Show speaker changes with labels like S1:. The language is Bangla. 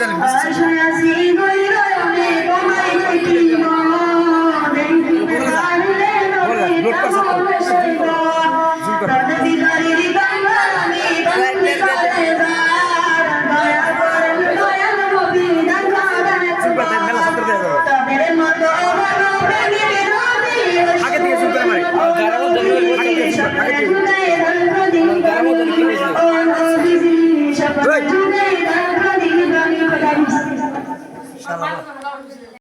S1: জানি